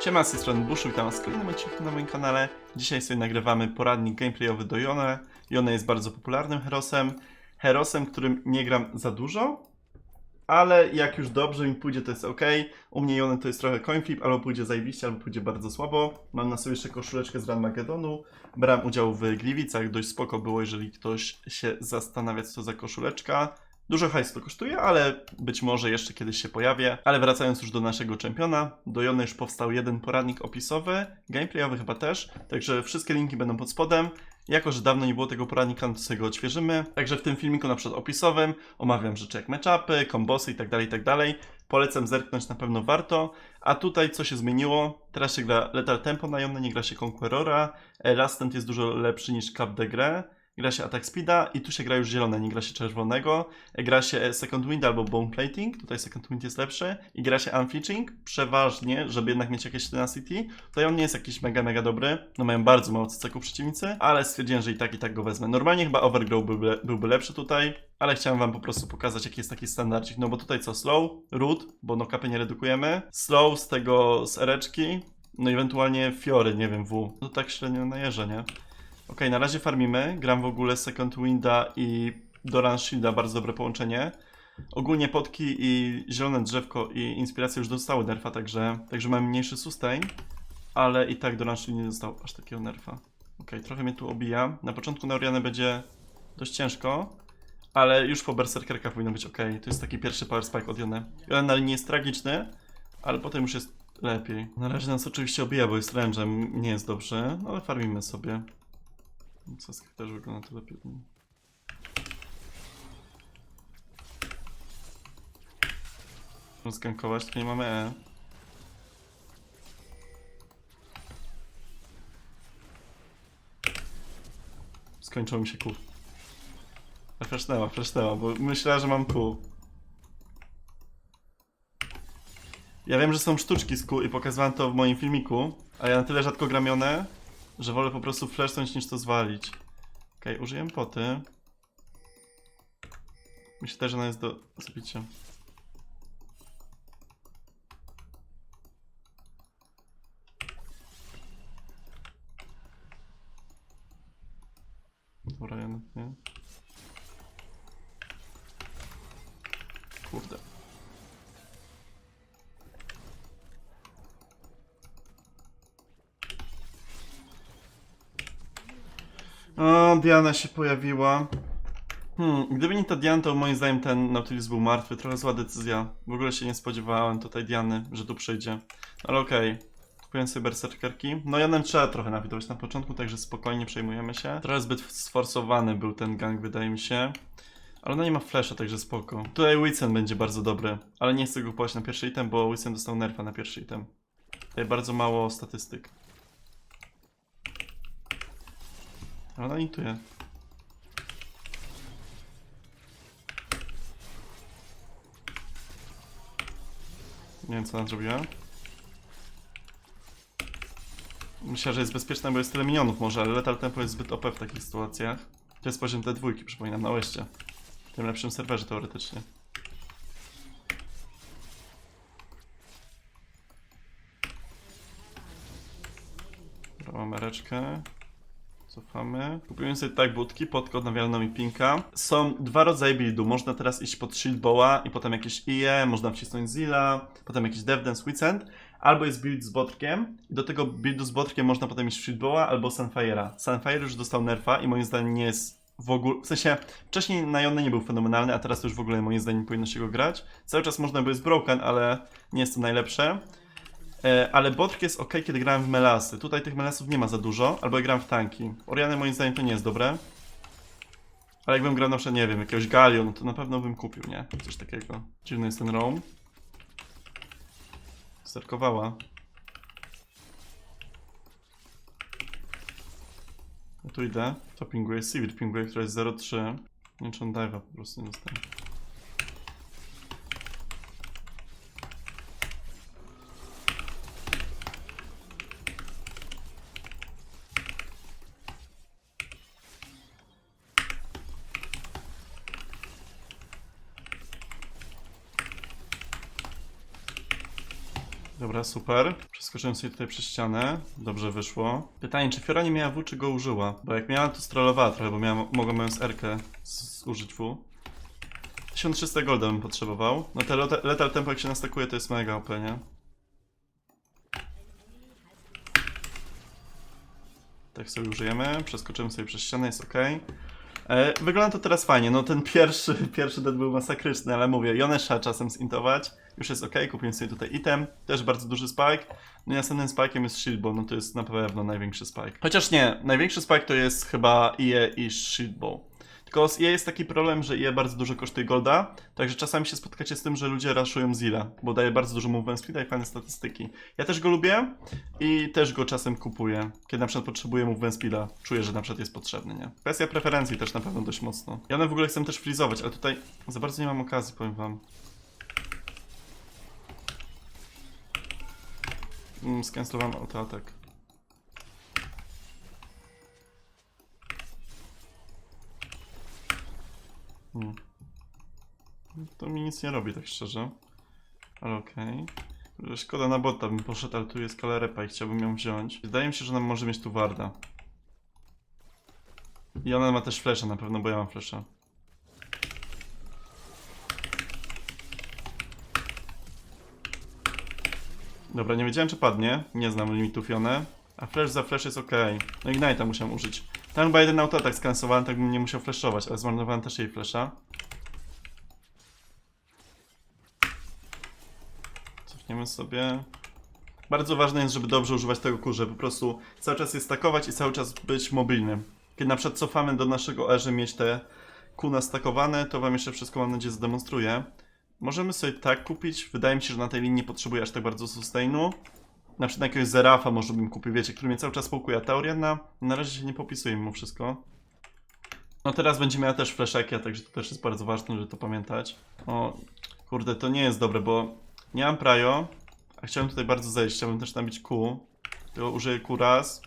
Siema, z tej strony Buszu, witam was w kolejnym odcinku na moim kanale. Dzisiaj sobie nagrywamy poradnik gameplayowy do Yone. Yone jest bardzo popularnym herosem. Herosem, którym nie gram za dużo, ale jak już dobrze mi pójdzie, to jest ok. U mnie Yone to jest trochę coin flip, albo pójdzie zajebiście, albo pójdzie bardzo słabo. Mam na sobie jeszcze koszuleczkę z Ranmagedonu. Brałem udział w Gliwicach, dość spoko było, jeżeli ktoś się zastanawia, co to za koszuleczka. Dużo hajsu to kosztuje, ale być może jeszcze kiedyś się pojawię. Ale wracając już do naszego czempiona, do Jony już powstał jeden poradnik opisowy, gameplayowy chyba też, także wszystkie linki będą pod spodem. Jako, że dawno nie było tego poradnika, to sobie go odświeżymy. Także w tym filmiku na przykład opisowym omawiam rzeczy jak matchupy, kombosy itd., itd. Polecam zerknąć, na pewno warto. A tutaj co się zmieniło? Teraz się gra Lethal Tempo na Jonę, nie gra się Conquerora. Lastent jest dużo lepszy niż Cap de Grę. Gra się Attack Speeda i tu się gra już zielone, nie gra się czerwonego. E, Gra się Second Wind albo Bone Plating, tutaj Second Wind jest lepszy. I gra się Unfitching, przeważnie, żeby jednak mieć jakieś tenacity. Tutaj on nie jest jakiś mega, mega dobry. No mają bardzo mało CC-ków przeciwnicy, ale stwierdziłem, że i tak, i tak go wezmę. Normalnie chyba Overgrow byłby, byłby lepszy tutaj, ale chciałem wam po prostu pokazać, jaki jest taki standardzik. No bo tutaj co? Slow, root, bo no kapy nie redukujemy. Slow z tego, z ereczki. No ewentualnie Fiory, nie wiem, W. No tak średnio najeżdżę, nie? Okej, na razie farmimy. Gram w ogóle Second Winda i Doran Shielda, bardzo dobre połączenie. Ogólnie potki i zielone drzewko i inspiracje już dostały nerfa, także, także mamy mniejszy sustain, ale i tak Doran Shield nie dostał aż takiego nerfa. Okej, trochę mnie tu obija. Na początku na Orianę będzie dość ciężko, ale już po berserkerkach powinno być ok. To jest taki pierwszy power spike od Jony. Jonen na linii jest tragiczny, ale potem już jest lepiej. Na razie nas oczywiście obija, bo jest range'em, nie jest dobrze, ale farmimy sobie. Co też wygląda to lepiej. Możemy skankować, tylko nie mamy E. Skończyło mi się kół. A freshnęła, freshnęła, bo myślała, że mam kół. Ja wiem, że są sztuczki z kół i pokazywałem to w moim filmiku, a ja na tyle rzadko gramione, że wolę po prostu flashnąć niż to zwalić. Okej, użyję poty. Myślę też, że ona jest do zabicia. Dobra, ja nie. Kurde. O, Diana się pojawiła. Hmm, gdyby nie ta Diana, to moim zdaniem ten Nautilus był martwy. Trochę zła decyzja. W ogóle się nie spodziewałem tutaj Diany, że tu przyjdzie. Ale okej. Kupiłem sobie berserkerki. No Janem trzeba trochę nawidować na początku, także spokojnie przejmujemy się. Trochę zbyt sforsowany był ten gang, wydaje mi się. Ale ona nie ma flasha, także spoko. Tutaj Wicen będzie bardzo dobry, ale nie chcę go kupować na pierwszy item, bo Wicen dostał nerfa na pierwszy item. Tutaj bardzo mało statystyk. Ale ona intuje. Nie wiem co ona zrobiła. Myślę, że jest bezpieczna, bo jest tyle minionów może, ale Lethal Tempo jest zbyt OP w takich sytuacjach. To jest poziom T2, przypominam, na łeście. W tym lepszym serwerze teoretycznie. Dobra, mamy reczkę. Cofamy. Kupujemy sobie tak budki pod odnawialną i pinka. Są dwa rodzaje buildu. Można teraz iść pod Shield Boa i potem jakieś IE, można wcisnąć Zilla, potem jakiś Dev Dance Weekend. Albo jest build z Botrkiem i do tego buildu z Botrkiem można potem iść Shield Boa albo Sunfire'a. Sunfire już dostał nerfa i moim zdaniem nie jest w ogóle, w sensie wcześniej na Jonne nie był fenomenalny, a teraz już w ogóle moim zdaniem nie powinno się go grać. Cały czas można by jest broken, ale nie jest to najlepsze. E, ale Botrk jest ok, kiedy grałem w melasy. Tutaj tych melasów nie ma za dużo, albo ja gram w tanki. Oriany moim zdaniem to nie jest dobre. Ale jakbym grał na przykład, nie wiem, jakiegoś Galio, no to na pewno bym kupił, nie? Coś takiego. Dziwny jest ten roam. Sterkowała. Ja tu idę. To pinguje Civil, pinguje, która jest 0,3. Nie wiem, czy on dive'a po prostu nie dostanie. Dobra, super. Przeskoczyłem sobie tutaj przez ścianę. Dobrze wyszło. Pytanie, czy Fiora nie miała W, czy go użyła? Bo jak miała, to strollowała trochę, bo miała, mogła mając R-kę z- W. 1300 golda bym potrzebował. No te leta- letal tempo jak się nastakuje, to jest mega OP, nie? Tak sobie użyjemy. Przeskoczymy sobie przez ścianę, jest ok. E, wygląda to teraz fajnie. No ten pierwszy, pierwszy dead był masakryczny, ale mówię, Jonę trzeba czasem zintować. Już jest ok, kupiłem sobie tutaj item. Też bardzo duży spike. No i następnym spike'iem jest shield, bo no to jest na pewno największy spike. Chociaż nie, największy spike to jest chyba IE i shield bow. Tylko z IE jest taki problem, że IE bardzo dużo kosztuje golda, także czasami się spotkacie z tym, że ludzie raszują Zilla, bo daje bardzo dużo movement speeda i fajne statystyki. Ja też go lubię i też go czasem kupuję, kiedy na przykład potrzebuję movement speeda. Czuję, że na przykład jest potrzebny, nie? Kwestia preferencji też na pewno dość mocno. Ja w ogóle chcę też freezować, ale tutaj za bardzo nie mam okazji, powiem wam. Mm, Skancelowałem autoatak. Hmm. To mi nic nie robi, tak szczerze. Ale okej. Szkoda na bota, bym poszedł, ale tu jest kalerepa i chciałbym ją wziąć. Wydaje mi się, że nam może mieć tu warda. I ona ma też flesza na pewno, bo ja mam flesza. Dobra, nie wiedziałem czy padnie. Nie znam limitów Jone. A flash za flash jest ok. No Ignite'a musiałem użyć. Tam chyba jeden autoatak skansowałem, tak bym nie musiał flashować, ale zmarnowałem też jej flasha. Cofniemy sobie. Bardzo ważne jest, żeby dobrze używać tego kurze, po prostu cały czas je stakować i cały czas być mobilnym. Kiedy na przykład cofamy do naszego E, żeby mieć te Q nastakowane, to wam jeszcze wszystko mam nadzieję zademonstruję. Możemy sobie tak kupić, wydaje mi się, że na tej linii nie potrzebuję aż tak bardzo sustainu. Na przykład jakiegoś Zerafa może bym kupił, wiecie, który mnie cały czas pokuje, a na razie się nie popisuje mimo wszystko. No teraz będzie miała też fleszekia, także to też jest bardzo ważne, żeby to pamiętać. O, kurde, to nie jest dobre, bo nie mam prajo, a chciałem tutaj bardzo zejść, chciałbym też nabić Q. Tylko użyję Q raz.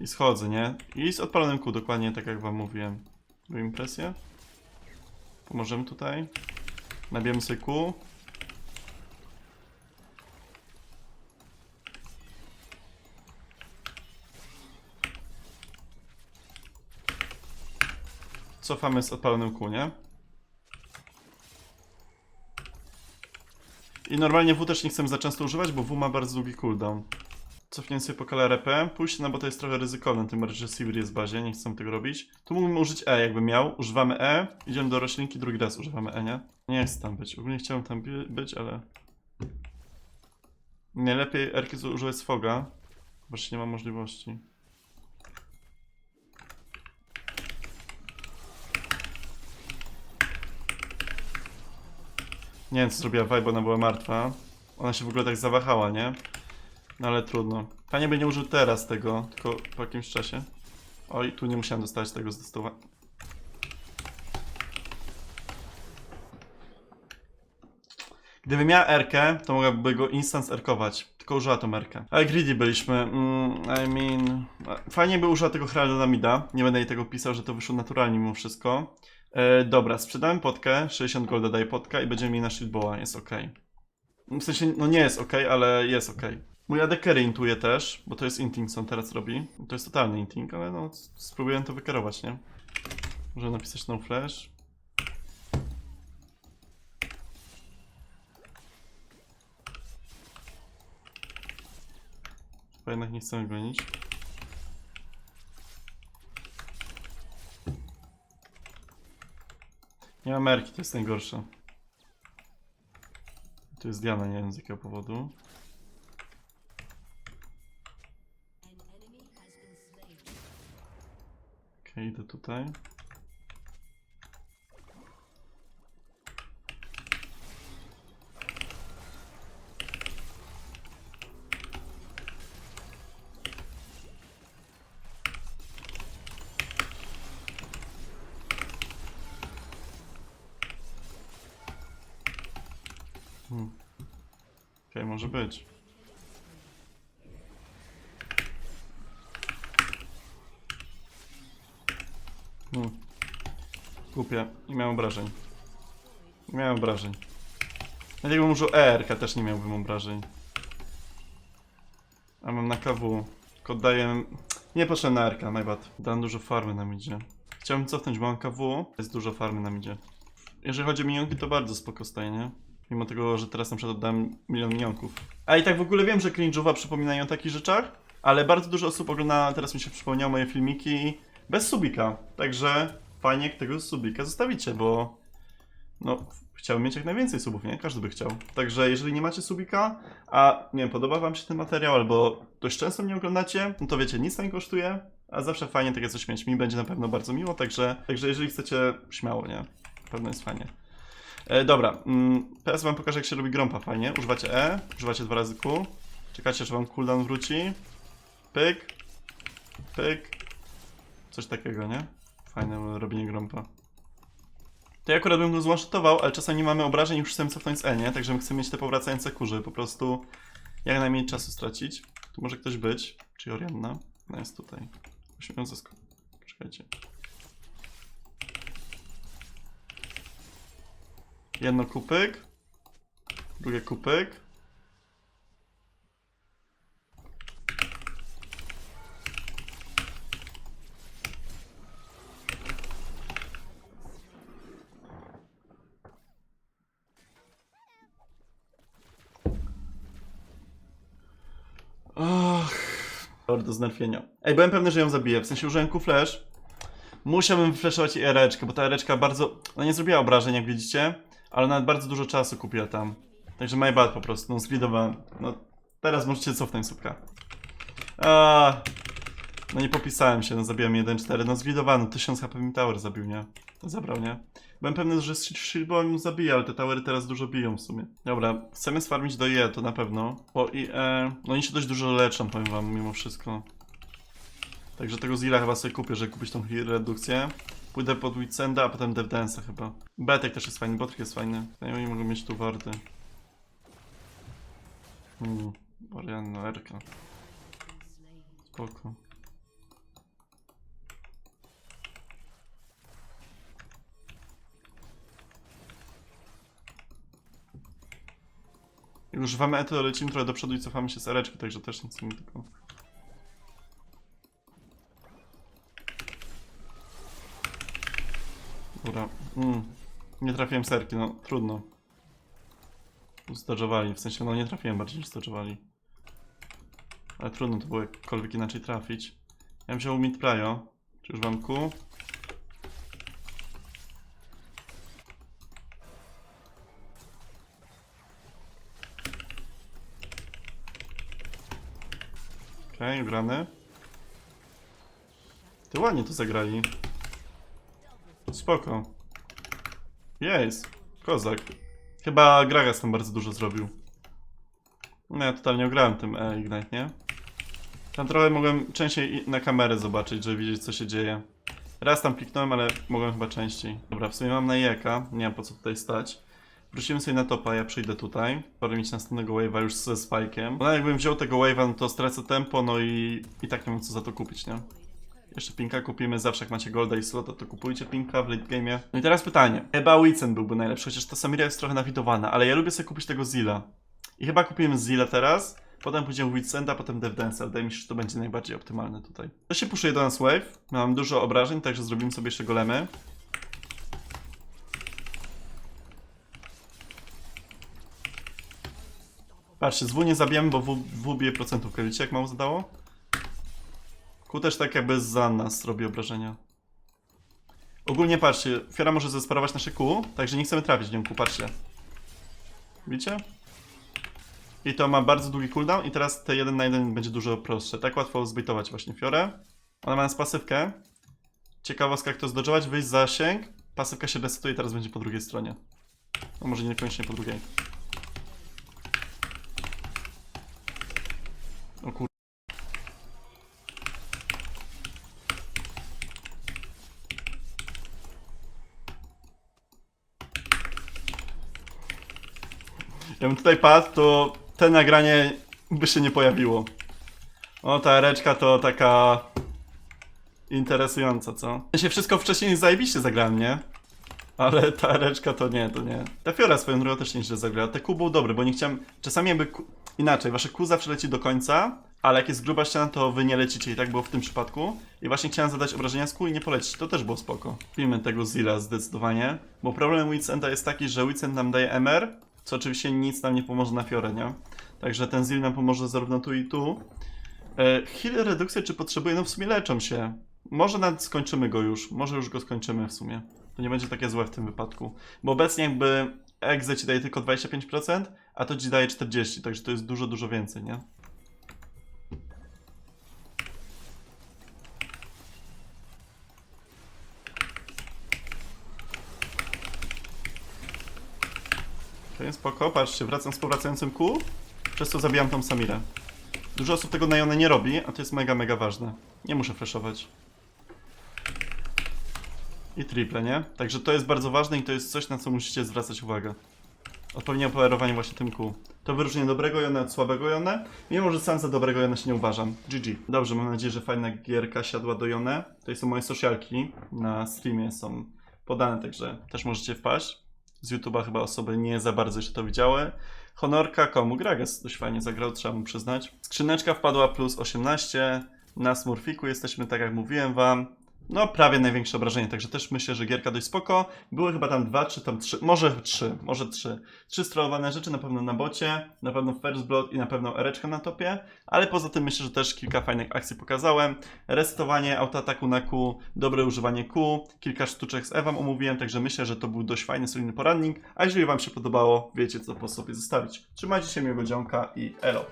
I schodzę, nie? I z odpalonym Q, dokładnie tak jak wam mówiłem. Robimy presję. Pomożemy tutaj. Nabijemy sobie Q. Cofamy z odpalonym Q, nie? I normalnie W też nie chcemy za często używać, bo W ma bardzo długi cooldown. Cofniemy sobie po KLRP. Pójście na bota jest trochę ryzykowne, tym bardziej, że Sivir jest w bazie, nie chcemy tego robić. Tu mógłbym użyć E, jakby miał. Używamy E, idziemy do roślinki, drugi raz używamy E, nie? Nie chcę tam być. Ogólnie chciałem tam być, ale... Najlepiej Erki używać Sfoga, się nie ma możliwości. Nie wiem co zrobiła Vibe, ona była martwa. Ona się w ogóle tak zawahała, nie? No ale trudno. Fajnie by nie użył teraz tego, tylko po jakimś czasie. Oj, tu nie musiałem dostać tego zdecydowanie. Gdyby miała Erkę, to mogłaby go instant erkować. Tylko użyła tą Erkę. Ale greedy byliśmy. Mm, I mean... Fajnie by użyła tego Heralda Mida. Nie będę jej tego pisał, że to wyszło naturalnie mimo wszystko. E, dobra, sprzedałem potkę. 60 golda daje potka i będziemy mieli na shieldboa. Jest ok. W sensie, no nie jest ok, ale jest ok. Mój carry intuje też, bo to jest inting, co on teraz robi. To jest totalny inting, ale no spróbuję to wykierować, nie? Może napisać no flash. Chyba jednak nie chcemy gonić. Nie ma merki, to jest najgorsze. Tu jest Diana, nie wiem z jakiego powodu. Idę tutaj. Hmm. Okej, może być. Hmm. Głupie. Nie miałem obrażeń. Nie miałem obrażeń. Nawet jakbym użył ERK, też nie miałbym obrażeń. A mam na KW. Tylko oddaję... Nie poszedłem na RK, my bad. Dałem dużo farmy nam idzie. Chciałbym cofnąć, bo mam KW. Jest dużo farmy nam idzie. Jeżeli chodzi o minionki, to bardzo spoko staje, nie? Mimo tego, że teraz na przykład oddałem milion minionków. A i tak w ogóle wiem, że cringe'owa przypominają o takich rzeczach, ale bardzo dużo osób ogląda, teraz mi się przypomniało moje filmiki bez subika. Także fajnie tego subika zostawicie, bo no, chciałbym mieć jak najwięcej subów, nie? Każdy by chciał. Także jeżeli nie macie subika, a nie wiem, podoba wam się ten materiał, albo dość często mnie oglądacie, no to wiecie, nic to nie kosztuje, a zawsze fajnie takie coś mieć. Mi będzie na pewno bardzo miło, także, także jeżeli chcecie, śmiało, nie? Na pewno jest fajnie. E, dobra, mm, teraz wam pokażę jak się robi grąpa fajnie. Używacie E, używacie dwa razy Q, czekacie aż wam cooldown wróci, pyk, pyk, coś takiego, nie? Fajne robienie grąpa. To ja akurat bym go złasztował, ale czasami nie mamy obrażeń i już chcemy cofnąć z E, nie? Także chcemy mieć te powracające kurzy, po prostu jak najmniej czasu stracić. Tu może ktoś być, czy Orianna? No jest tutaj. Musimy ją zaskoczyć. Czekajcie. Jedno kupyk. Drugie kupyk. Dobra, do znerfienia. Ej, byłem pewny, że ją zabiję. W sensie użyłem Q-Flash. Musiałbym wyflaszować jej ereczkę, bo ta ereczka bardzo... No nie zrobiła obrażeń, jak widzicie. Ale nawet bardzo dużo czasu kupiła tam. Także my bad po prostu, no zglidowałem. No, teraz możecie cofnąć słupka. A, No nie popisałem się, no zabiłem 1-4. No zglidowano, 1000 HP mi tower zabił, nie? Zabrał, nie? Byłem pewny, że Shieldball mu zabija, ale te towery teraz dużo biją w sumie. Dobra, chcemy sfarmić do IE, to na pewno. Po IE... No oni się dość dużo leczą, powiem wam, mimo wszystko. Także tego Zilla chyba sobie kupię, żeby kupić tą redukcję. Pójdę pod Weeksenda, a potem Dev Dance'a chyba. Betek też jest fajny, Botrek jest fajny. No oni mogą mieć tu warty. Hmm, Orianna, Erka. Spoko. Jak używamy E, to lecimy trochę do przodu i cofamy się z areczki, także też nic nie tylko. Dobra. Mm. Nie trafiłem serki, no trudno. Zdodżowali, w sensie no nie trafiłem bardziej niż zdodżowali. Ale trudno to było jakkolwiek inaczej trafić. Ja wziął mid prayo. Czy już mam Q? Okej, okay. Ty ładnie to zagrali. Spoko. Jest. Kozak. Chyba Gragas tam bardzo dużo zrobił. No ja totalnie ograłem tym e Ignite, nie? Tam trochę mogłem częściej na kamerę zobaczyć, żeby widzieć co się dzieje. Raz tam kliknąłem, ale mogłem chyba częściej. Dobra, w sumie mam na Jeka, nie mam po co tutaj stać. Wrócimy sobie na topa, ja przyjdę tutaj. Pora mieć następnego wave'a już ze spajkiem. No jakbym wziął tego wave'a, no to stracę tempo, no i, i tak nie mam co za to kupić, nie? Jeszcze pinka kupimy, zawsze jak macie golda i slota, to kupujcie pinka w late game'ie. No i teraz pytanie. Chyba Wicen byłby najlepszy, chociaż ta Samira jest trochę nawidowana, ale ja lubię sobie kupić tego Zilla. I chyba kupimy Zilla teraz, potem pójdziemy w Witsenda, potem Dev Dance, wydaje mi się, że to będzie najbardziej optymalne tutaj. To się puszuje do nas wave, mam dużo obrażeń, także zrobimy sobie jeszcze golemy. Patrzcie, z W nie zabijamy, bo W, w bije procentówkę. Widzicie jak mało zadało? Q też tak jakby za nas robi obrażenia. Ogólnie patrzcie, Fiora może zesparować nasze Q, także nie chcemy trafić nią Q, patrzcie. Widzicie? I to ma bardzo długi cooldown i teraz te 1 na 1 będzie dużo prostsze. Tak łatwo zbytować właśnie Fiorę. Ona ma nas pasywkę. Ciekawostka jak to zdodżować, wyjść za zasięg. Pasywka się resetuje i teraz będzie po drugiej stronie. No może niekoniecznie po drugiej. O kur... Ja bym tutaj padł, to te nagranie by się nie pojawiło. O, ta reczka to taka... Interesująca, co? Ja się wszystko wcześniej zajebiście zagrałem, nie? Ale ta reczka to nie, to nie. Ta Fiora swoją drogą też nieźle zagrała. Te Q był dobry, bo nie chciałem... Czasami jakby... Q... Inaczej, wasze Q zawsze leci do końca, ale jak jest gruba ściana, to wy nie lecicie i tak było w tym przypadku. I właśnie chciałem zadać obrażenia z Q i nie polecić. To też było spoko. Filmy tego Zilla zdecydowanie. Bo problem Weekenda jest taki, że Weekend nam daje MR, co oczywiście nic nam nie pomoże na Fiorę, nie? Także ten Zill nam pomoże zarówno tu i tu. E, heal redukcję czy potrzebuje? No w sumie leczą się. Może nawet skończymy go już. Może już go skończymy w sumie. To nie będzie takie złe w tym wypadku. Bo obecnie jakby Exe ci daje tylko 25%, a to ci daje 40%, także to jest dużo, dużo więcej, nie? To jest spoko, patrzcie, wracam z powracającym kół, przez co zabijam tą Samirę. Dużo osób tego na Jonę nie robi, a to jest mega, mega ważne. Nie muszę flashować. I triple, nie? Także to jest bardzo ważne i to jest coś, na co musicie zwracać uwagę. Odpowiednie opowerowanie właśnie tym kół. To wyróżnienie dobrego Jonę od słabego Jonę, mimo że sam za dobrego Jonę się nie uważam. GG. Dobrze, mam nadzieję, że fajna gierka siadła do Jonę. To są moje socialki na streamie, są podane, także też możecie wpaść. Z YouTube'a chyba osoby nie za bardzo jeszcze to widziały. Honorka komu? Gragas dość fajnie zagrał, trzeba mu przyznać. Skrzyneczka wpadła plus 18. Na Smurfiku jesteśmy, tak jak mówiłem wam. No, prawie największe obrażenie, także też myślę, że gierka dość spoko. Były chyba tam dwa, czy tam trzy, może trzy, może trzy. Trzy strollowane rzeczy, na pewno na bocie, na pewno First Blood i na pewno Ereczka na topie, ale poza tym myślę, że też kilka fajnych akcji pokazałem. Resetowanie autoataku na Q, dobre używanie Q, kilka sztuczek z Ewam omówiłem, także myślę, że to był dość fajny, solidny poradnik, a jeżeli wam się podobało, wiecie co po sobie zostawić. Trzymajcie się miłego dzionka i elo.